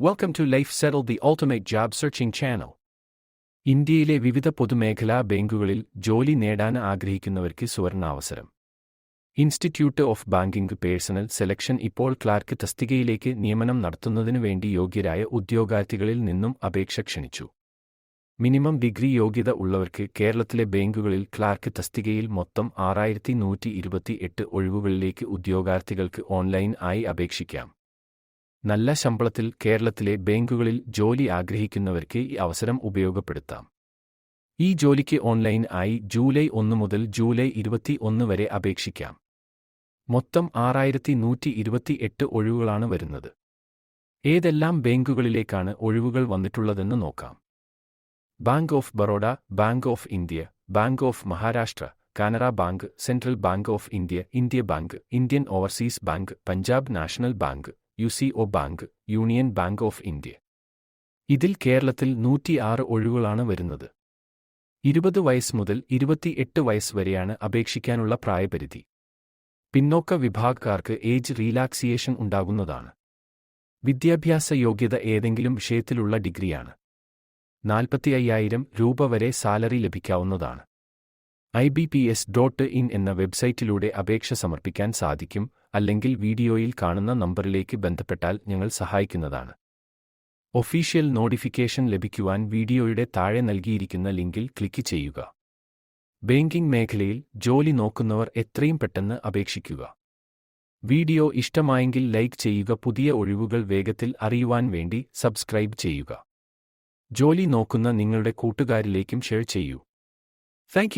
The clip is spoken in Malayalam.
Welcome to Life Settle the Ultimate Job Searching Channel. ഇന്ത്യയിലെ വിവിധ പൊതുമേഖലാ ബാങ്കുകളിൽ ജോലി നേടാൻ ആഗ്രഹിക്കുന്നവർക്ക് സുവർണാവസരം institute of banking personnel selection ഇപ്പോൾ ക്ലാർക്ക് തസ്തികയിലേക്ക് നിയമനം നടത്തുന്നതിനു വേണ്ടി യോഗ്യരായ ഉദ്യോഗാർത്ഥികളിൽ നിന്നും അപേക്ഷ ക്ഷണിച്ചു മിനിമം ഡിഗ്രി യോഗ്യത ഉള്ളവർക്ക് കേരളത്തിലെ ബാങ്കുകളിൽ ക്ലാർക്ക് തസ്തികയിൽ മൊത്തം ആറായിരത്തി നൂറ്റി ഇരുപത്തി എട്ട് ഒഴിവുകളിലേക്ക് ഉദ്യോഗാർത്ഥികൾക്ക് ഓൺലൈൻ ആയി അപേക്ഷിക്കാം നല്ല ശമ്പളത്തിൽ കേരളത്തിലെ ബാങ്കുകളിൽ ജോലി ആഗ്രഹിക്കുന്നവർക്ക് ഈ അവസരം ഉപയോഗപ്പെടുത്താം. ഈ ജോലിക്ക് ഓൺലൈൻ ആയി ജൂലൈ ഒന്ന് മുതൽ ജൂലൈ ഇരുപത്തി ഒന്ന് വരെ അപേക്ഷിക്കാം. മൊത്തം ആറായിരത്തി നൂറ്റി ഇരുപത്തി എട്ട് ഒഴിവുകളാണ് വരുന്നത്. ഏതെല്ലാം ബാങ്കുകളിലേക്കാണ് ഒഴിവുകൾ വന്നിട്ടുള്ളതെന്ന് നോക്കാം. Bank of Baroda Bank of India Bank of Maharashtra Canara Bank Central Bank of India India Bank Indian Overseas Bank Punjab National Bank U C O Bank Union Bank of India. ഇതിൽ കേരളത്തിൽ നൂറ്റിയാറ് ഒഴിവുകളാണ് വരുന്നത്. ഇരുപത് വയസ്സ് മുതൽ ഇരുപത്തിയെട്ട് വയസ്സ് വരെയാണ് അപേക്ഷിക്കാനുള്ള പ്രായപരിധി. പിന്നോക്ക വിഭാഗക്കാർക്ക് ഏജ് റീലാക്സിയേഷൻ ഉണ്ടാകുന്നതാണ്. വിദ്യാഭ്യാസ യോഗ്യത ഏതെങ്കിലും വിഷയത്തിലുള്ള ഡിഗ്രിയാണ്. നാൽപ്പത്തി അയ്യായിരം രൂപ വരെ salary ലഭിക്കാവുന്നതാണ്. I B P S dot in എന്ന വെബ്സൈറ്റിലൂടെ അപേക്ഷ സമർപ്പിക്കാൻ സാധിക്കും അല്ലെങ്കിൽ വീഡിയോയിൽ കാണുന്ന നമ്പറിലേക്ക് ബന്ധപ്പെട്ടാൽ ഞങ്ങൾ സഹായിക്കുന്നതാണ്. ഒഫീഷ്യൽ നോട്ടിഫിക്കേഷൻ ലഭിക്കുവാൻ വീഡിയോയുടെ താഴെ നൽകിയിരിക്കുന്ന ലിങ്കിൽ ക്ലിക്ക് ചെയ്യുക. ബാങ്കിംഗ് മേഖലയിൽ ജോലി നോക്കുന്നവർ എത്രയും പെട്ടെന്ന് അപേക്ഷിക്കുക. വീഡിയോ ഇഷ്ടമായെങ്കിൽ ലൈക്ക് ചെയ്യുക പുതിയ ഒഴിവുകൾ വേഗത്തിൽ അറിയുവാൻ വേണ്ടി സബ്സ്ക്രൈബ് ചെയ്യുക. ജോലി നോക്കുന്ന നിങ്ങളുടെ കൂട്ടുകാരിലേക്കും ഷെയർ ചെയ്യൂ. താങ്ക്